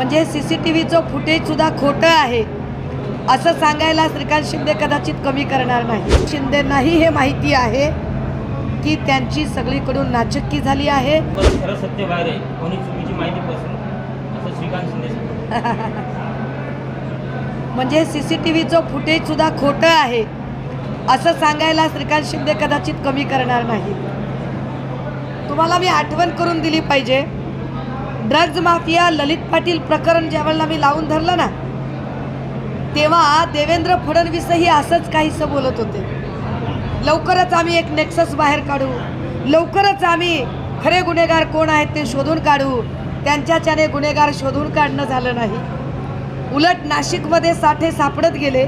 म्हणजे C C T व्हीचं footage सुद्धा खोटं आहे. असं सांगायला श्रीकांत शिंदे कदाचित कमी करणार नाही. शिंदेनाही हे माहिती आहे की त्यांची सगळीकडून नाचक्की झाली आहे. म्हणजे सी सी टी व्हीचं फुटेज सुद्धा खोटं आहे. असं सांगायला श्रीकांत शिंदे कदाचित कमी करणार नाही. तुम्हाला मी आठवण करून दिली पाहिजे. ड्रग्ज माफिया ललित पाटील प्रकरण ज्यावेळेला मी लावून धरलं ना तेव्हा देवेंद्र फडणवीसही असंच काहीसं बोलत होते. लवकरच आम्ही एक नेक्सस बाहेर काढू. लवकरच आम्ही खरे गुन्हेगार कोण आहेत ते शोधून काढू. त्यांच्याच्याने गुन्हेगार शोधून काढणं झालं नाही. उलट नाशिकमध्ये साठे सापडत गेले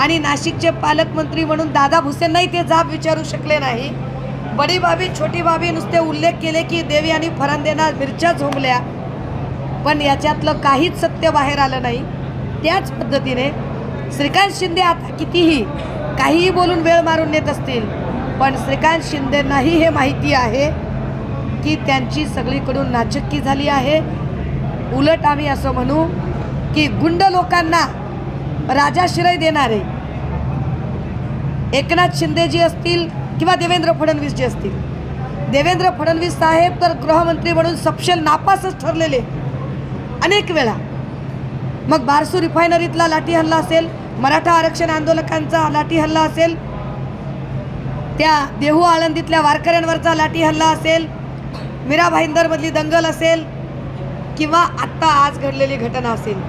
आणि नाशिकचे पालकमंत्री म्हणून दादा भुसेंनाही ते जाब विचारू शकले नाही. बडी भाभी छोटी भाभी नुसते उल्लेख केले की देवी आणि फरांदेना मिरच्या झोंबल्या. पण याच्यातलं काहीच सत्य बाहेर आलं नाही. त्याच पद्धतीने श्रीकांत शिंदे आता कितीही काहीही बोलून वेळ मारून नेत असतील पण श्रीकांत शिंदेंनाही हे माहिती आहे की त्यांची सगळीकडून नाचक्की झाली आहे. उलट आम्ही असं म्हणू की गुंड लोकांना राजाश्रय देणारे एकनाथ शिंदेजी असतील किंवा देवेंद्र फडणवीस जे असतील. देवेंद्र फडणवीस साहेब तर गृहमंत्री म्हणून सपशेल नापासच ठरलेले. अनेक वेळा. मग बारसू रिफायनरीतला लाठी हल्ला असेल मराठा आरक्षण आंदोलकांचा लाठी हल्ला असेल त्या देहू आळंदीतल्या वारकऱ्यांवरचा लाठी हल्ला असेल मीरा भाईंदरमधली दंगल असेल किंवा आत्ता आज घडलेली घटना असेल.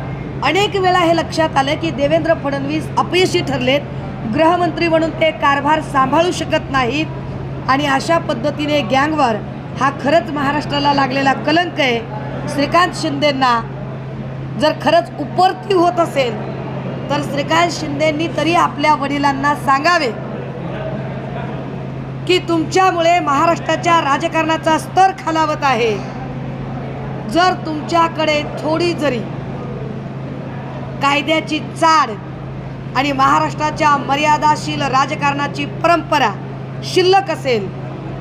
अनेक वेळा हे लक्षात आलं की देवेंद्र फडणवीस अपयशी ठरलेत गृहमंत्री म्हणून ते कारभार सांभाळू शकत नाहीत. आणि अशा पद्धतीने गँगवर हा खरंच महाराष्ट्राला लागलेला कलंक आहे. श्रीकांत शिंदेंना जर खरंच उपरती होत असेल तर श्रीकांत शिंदेंनी तरी आपल्या वडिलांना सांगावे की तुमच्यामुळे महाराष्ट्राच्या राजकारणाचा स्तर खालावत आहे. जर तुमच्याकडे थोडी जरी कायद्याची चाड आणि महाराष्ट्राच्या मर्यादाशील राजकारणाची परंपरा शिल्लक असेल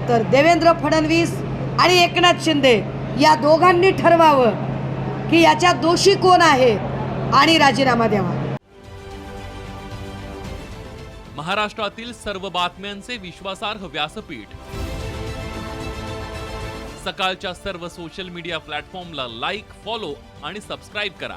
तर देवेंद्र फडणवीस आणि एकनाथ शिंदे या दोघांनी ठरवावं की याच्या दोषी कोण आहे आणि राजीनामा द्यावा. महाराष्ट्रातील सर्व बातम्यांचे विश्वासार्ह व्यासपीठ. सकाळच्या सर्व सोशल मीडिया प्लॅटफॉर्मला लाईक फॉलो आणि सबस्क्राईब करा.